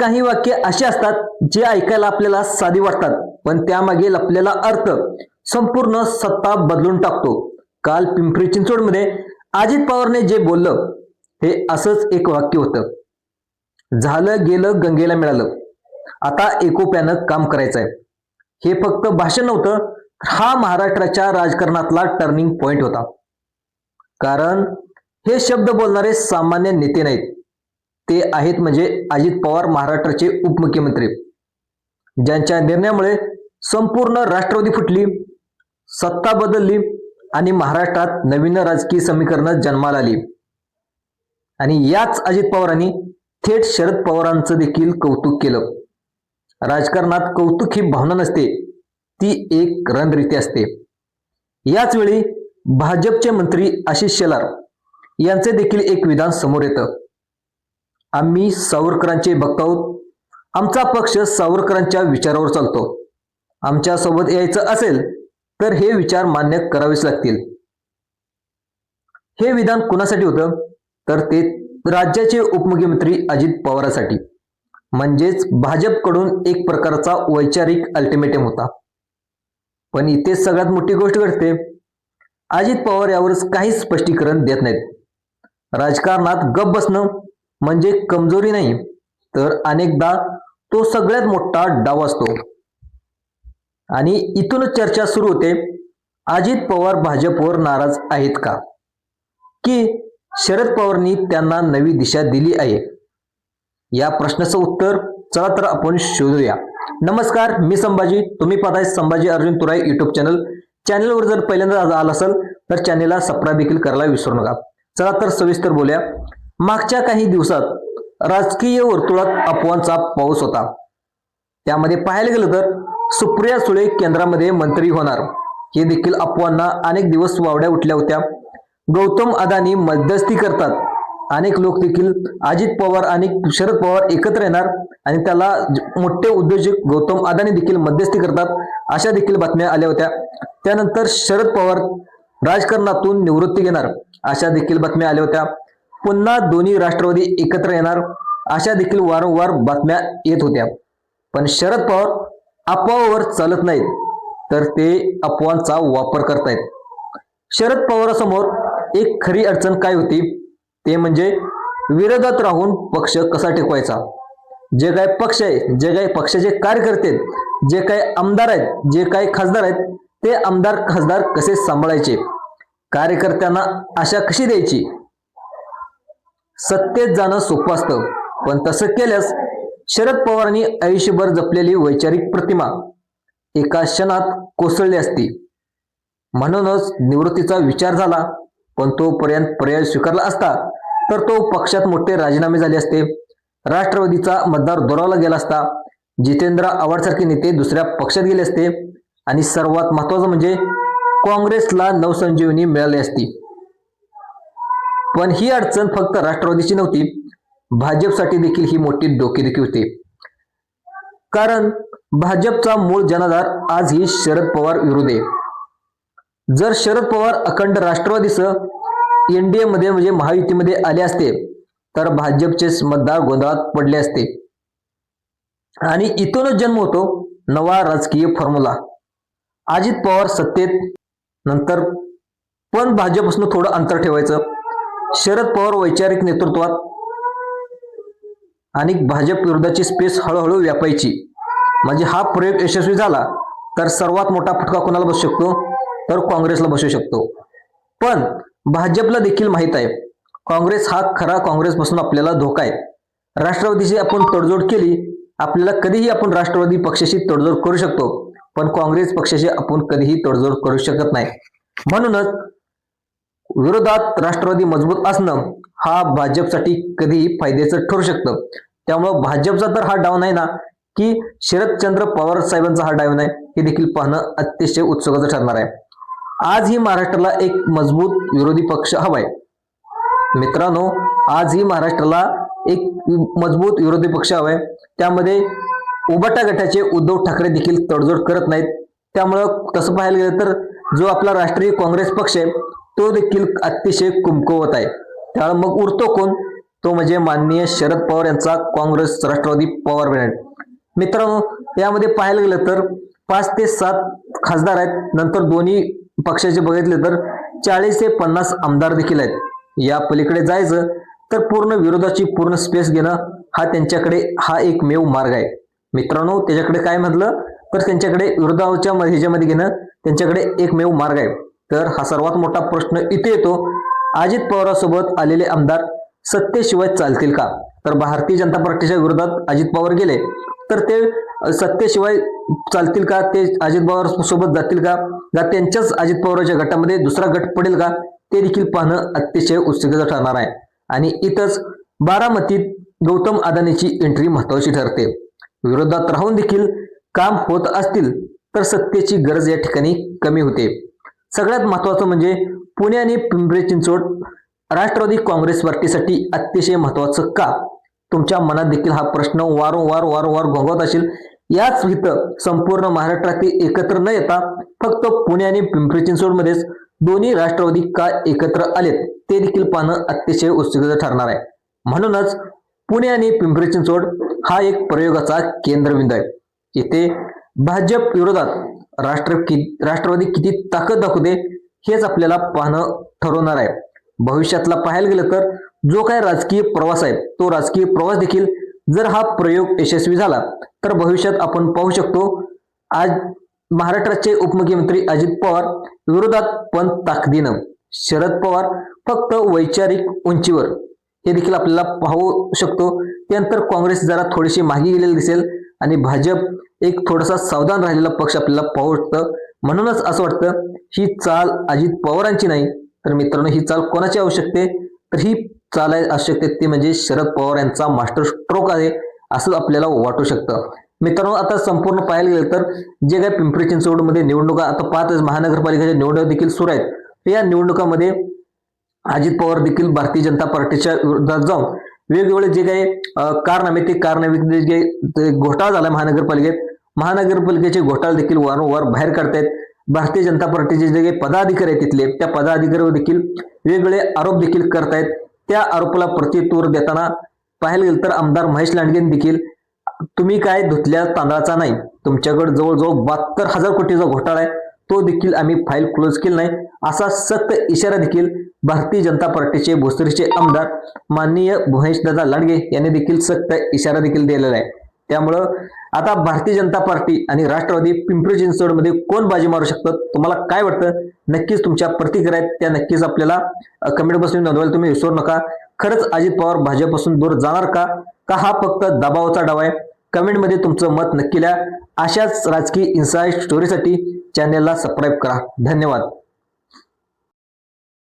काही वाक्य अशी असतात जे ऐकायला आपल्याला साधी वाटतात पण त्यामागील आपल्याला अर्थ संपूर्ण सत्ता बदलून टाकतो. काल पिंपरी चिंचवडमध्ये अजित पवारने जे बोललं हे असंच एक वाक्य होतं. झालं गेलं गंगेला मिळालं. आता एकोप्यानं काम करायचंय. हे फक्त भाषण नव्हतं हा महाराष्ट्राच्या राजकारणातला टर्निंग पॉइंट होता. कारण हे शब्द बोलणारे सामान्य नेते नाहीत. ते आहेत म्हणजे अजित पवार महाराष्ट्राचे उपमुख्यमंत्री. ज्यांच्या निर्णयामुळे संपूर्ण राष्ट्रवादी फुटली सत्ता बदलली आणि महाराष्ट्रात नवीन राजकीय समीकरणं जन्माला आली. आणि याच अजित पवारांनी थेट शरद पवारांचं देखील कौतुक केलं. राजकारणात कौतुक ही भावना नसते ती एक रणरीती असते. याच वेळी भाजपचे मंत्री आशिष शेलार यांचे देखील एक विधान समोर येतं. आम्ही सावरकरांचे भक्त आहोत. आमचा पक्ष सावरकरांच्या विचारावर चालतो. आमच्यासोबत यायचं असेल तर हे विचार मान्य करावेच लागतील. हे विधान कुणासाठी होतं? तर ते राज्याचे उपमुख्यमंत्री अजित पवारांसाठी. म्हणजेच भाजपकडून एक प्रकारचा वैचारिक अल्टिमेटम होता. पण इथे सगळ्यात मोठी गोष्ट घडते. अजित पवार यावरच काहीच स्पष्टीकरण देत नाहीत. राजकारणात गप बसणं म्हणजे कमजोरी नाही तर अनेकदा तो सगळ्यात मोठा डाव असतो. आणि इथूनच चर्चा सुरू होते अजित पवार भाजपवर नाराज आहेत का? की शरद पवारनी त्यांना नवी दिशा दिली आहे? या प्रश्नाचं उत्तर चला तर आपण शोधूया. नमस्कार मी संभाजी. तुम्ही पाहताय संभाजी अर्जुन तुराई युट्यूब चॅनल चॅनलवर जर पहिल्यांदा आला असेल तर चॅनेलला सबस्क्राईब देखील करायला विसरू नका. चला तर सविस्तर बोलूया. मागच्या काही दिवसात राजकीय वर्तुळात अफवांचा पाऊस होता. त्यामध्ये पाहायला गेलं तर सुप्रिया सुळे केंद्रामध्ये मंत्री होणार. हे देखील अफवांना अनेक दिवस वावड्या उठल्या होत्या. गौतम अदानी मध्यस्थी करतात. अनेक लोक देखील अजित पवार आणि शरद पवार एकत्र येणार आणि त्याला मोठे उद्योजक गौतम अदानी देखील मध्यस्थी करतात अशा देखील बातम्या आल्या होत्या. त्यानंतर शरद पवार राजकारणातून निवृत्ती घेणार अशा देखील बातम्या आल्या होत्या. पुन्हा दोन्ही राष्ट्रवादी एकत्र येणार अशा देखील वारंवार बातम्या येत होत्या. पण शरद पवार अफवावर चालत नाहीत तर ते अफवांचा वापर करतायत. शरद पवारासमोर एक खरी अडचण काय होती? ते म्हणजे विरोधात राहून पक्ष कसा टिकवायचा? जे काय पक्ष आहे जे काही पक्षाचे कार्यकर्ते आहेत जे काय आमदार आहेत जे काही खासदार आहेत ते आमदार खासदार कसे सांभाळायचे? कार्यकर्त्यांना आशा कशी द्यायची? सत्तेत जाणं सोपं असतं. पण तसं केल्यास शरद पवारांनी आयुष्यभर जपलेली वैचारिक प्रतिमा एका क्षणात कोसळली असती. म्हणूनच निवृत्तीचा विचार झाला पण तोपर्यंत पर्याय स्वीकारला असता तर तो पक्षात मोठे राजीनामे झाले असते. राष्ट्रवादीचा मतदार दुरावला गेला असता. जितेंद्र आव्हाडसारखे नेते दुसऱ्या पक्षात गेले असते. आणि सर्वात महत्वाचं म्हणजे काँग्रेसला नवसंजीवनी मिळाली असती. पण ही अडचण फक्त राष्ट्रवादीची नव्हती भाजपसाठी देखील ही मोठी डोकेदुखी होती. कारण भाजपचा मूळ जनाधार आजही शरद पवार विरोध आहे. जर शरद पवार अखंड राष्ट्रवादीसह एनडीए मध्ये म्हणजे महायुतीमध्ये आले असते तर भाजपचे मतदार गोंधळात पडले असते. आणि इथूनच जन्म होतो नवा राजकीय फॉर्म्युला अजित पवार सत्तेत नंतर पण भाजपपासून थोडं अंतर ठेवायचं. शरद पवार वैचारिक नेतृत्वात आणि भाजप विरोधाची स्पेस हळूहळू व्यापायची. म्हणजे हा प्रयोग यशस्वी झाला तर सर्वात मोठा फटका कोणाला बसू शकतो? तर काँग्रेसला बसू शकतो. पण भाजपला देखील माहीत आहे काँग्रेस हा खरा काँग्रेसपासून आपल्याला धोका आहे. राष्ट्रवादीची आपण तडजोड केली आपल्याला कधीही आपण राष्ट्रवादी पक्षाशी तडजोड करू शकतो पण काँग्रेस पक्षाशी आपण कधीही तडजोड करू शकत नाही. म्हणूनच विरोधात राष्ट्रवादी मजबूत असणं हा भाजपसाठी कधीही फायद्याचं ठरू शकतं. त्यामुळं भाजपचा तर हा डाऊन आहे ना की शरदचंद्र पवार साहेबांचा हा डाऊन आहे हे देखील पाहणं अतिशय उत्सुकाचं ठरणार आहे. आजही महाराष्ट्राला एक मजबूत विरोधी पक्ष हवाय. मित्रांनो आजही महाराष्ट्राला एक मजबूत विरोधी पक्ष हवाय. त्यामध्ये उबाटा गटाचे उद्धव ठाकरे देखील तडजोड करत नाहीत. त्यामुळं तसं पाहायला गेलं तर जो आपला राष्ट्रीय काँग्रेस पक्ष आहे तो देखील अतिशय कुमकुवत आहे. त्यामुळे मग उरतो कोण? तो म्हणजे माननीय शरद पवार यांचा काँग्रेस राष्ट्रवादी पवार ब्रँड मित्रांनो यामध्ये पाहायला गेलं तर पाच ते सात खासदार आहेत. नंतर दोन्ही पक्षाचे बघितले तर चाळीस ते पन्नास आमदार देखील आहेत. या पलीकडे जायचं तर पूर्ण विरोधाची पूर्ण स्पेस घेणं हा त्यांच्याकडे हा एकमेव मार्ग आहे. मित्रांनो त्याच्याकडे काय म्हटलं? तर त्यांच्याकडे विरोधाच्या ह्याच्यामध्ये घेणं त्यांच्याकडे एकमेव मार्ग आहे. तर हा सर्वात मोठा प्रश्न इथे येतो. अजित पवारांसोबत आलेले आमदार सत्तेशिवाय चालतील का? तर भारतीय जनता पार्टीच्या विरोधात अजित पवार गेले. तर ते सत्तेशिवाय चालतील का? ते अजित पवार सोबत जातील का? का त्यांच्याच अजित पवारांच्या गटामध्ये दुसरा गट पडेल का? ते देखील पाहणं अतिशय उत्सुकता ठरणार आहे. आणि इथंच बारामतीत गौतम अदानीची एंट्री महत्वाची ठरते. विरोधात राहून देखील काम होत असतील तर सत्तेची गरज या ठिकाणी कमी होते. सगळ्यात महत्वाचं म्हणजे पुणे आणि पिंपरी चिंचवड राष्ट्रवादी काँग्रेस पार्टीसाठी अतिशय महत्वाचं का? तुमच्या मनात देखील हा प्रश्न वारंवार वारंवार घोंगवत असेल. याच इथं संपूर्ण महाराष्ट्रातील एकत्र न येता फक्त पुणे आणि पिंपरी चिंचवडमध्येच दोन्ही राष्ट्रवादी का एकत्र आलेत ते देखील पाहणं अतिशय उत्सुकता ठरणार आहे. म्हणूनच पुणे आणि पिंपरी चिंचवड हा एक प्रयोगाचा केंद्रबिंदू आहे. इथे भाजप विरोधात राष्ट्र कि राष्ट्रवादी किती ताकद दाखवते हेच आपल्याला पाहणं ठरवणार आहे. भविष्यातला पाहायला गेलं तर जो काय राजकीय प्रवास आहे तो राजकीय प्रवास देखील जर हा प्रयोग यशस्वी झाला तर भविष्यात आपण पाहू शकतो आज महाराष्ट्राचे उपमुख्यमंत्री अजित पवार विरोधात पण ताकदीनं. शरद पवार फक्त वैचारिक उंचीवर. हे देखील आपल्याला पाहू शकतो. त्यानंतर काँग्रेस जरा थोडीशी मागे गेलेली दिसेल आणि भाजप एक थोडासा सावधान राहिलेला पक्ष आपल्याला पाहतं म्हणूनच असं वाटतं ही चाल अजित पवारांची नाही. तर मित्रांनो ही चाल कोणाची आवश्यकते तर ही चाल असू आवश्यकते ती म्हणजे शरद पवार यांचा मास्टर स्ट्रोक आहे असं आपल्याला वाटू शकतं. मित्रांनो आता संपूर्ण पाहायला गेलं तर जे काही पिंपरी चिंचवडमध्ये निवडणुका आता पाहतच महानगरपालिकेच्या निवडणुका देखील सुरू आहेत. या निवडणुकामध्ये अजित पवार देखील भारतीय जनता पार्टीच्या विरोधात जाऊन वेगवेगळे जे काही अं, कारनामे ते कारनामे जे ते घोटाळा झाला महानगरपालिकेत महानगरपालिकेचे घोटाळे देखील वारंवार बाहेर काढतायत. भारतीय जनता पार्टीचे जे काही पदाधिकारी आहेत तिथले त्या पदाधिकाऱ्यावर देखील वेगवेगळे आरोप देखील करतायत. त्या आरोपाला प्रत्युत्तर देताना पाहायला गेलं तर आमदार महेश लांडगेन देखील तुम्ही काय धुतल्या तांदळाचा नाही? तुमच्याकडे जवळजवळ बहात्तर हजार कोटीचा घोटाळा आहे. तो देखील आम्ही फाईल क्लोज केला नाही. असा सक्त इशारा देखील भारतीय जनता पार्टीचे भोसरीचे आमदार माननीय महेशदादा लांडगे यांनी देखील सक्त इशारा देखील दिलेला आहे. त्यामुळं आता भारतीय जनता पार्टी आणि राष्ट्रवादी पिंपरी चिंचवडमध्ये कोण बाजी मारू शकतात तुम्हाला काय वाटतं? नक्कीच तुमच्या प्रतिक्रिया आहेत. त्या नक्कीच आपल्याला कमेंट बसून नोंदवायला तुम्ही विसरू नका. खरंच अजित पवार भाजपपासून दूर जाणार का? का हा फक्त दबावाचा डाव आहे? कमेंटमध्ये तुमचं मत नक्की लिहा. अशाच राजकीय इन्साईट स्टोरीसाठी चॅनेलला सबस्क्राईब करा. धन्यवाद.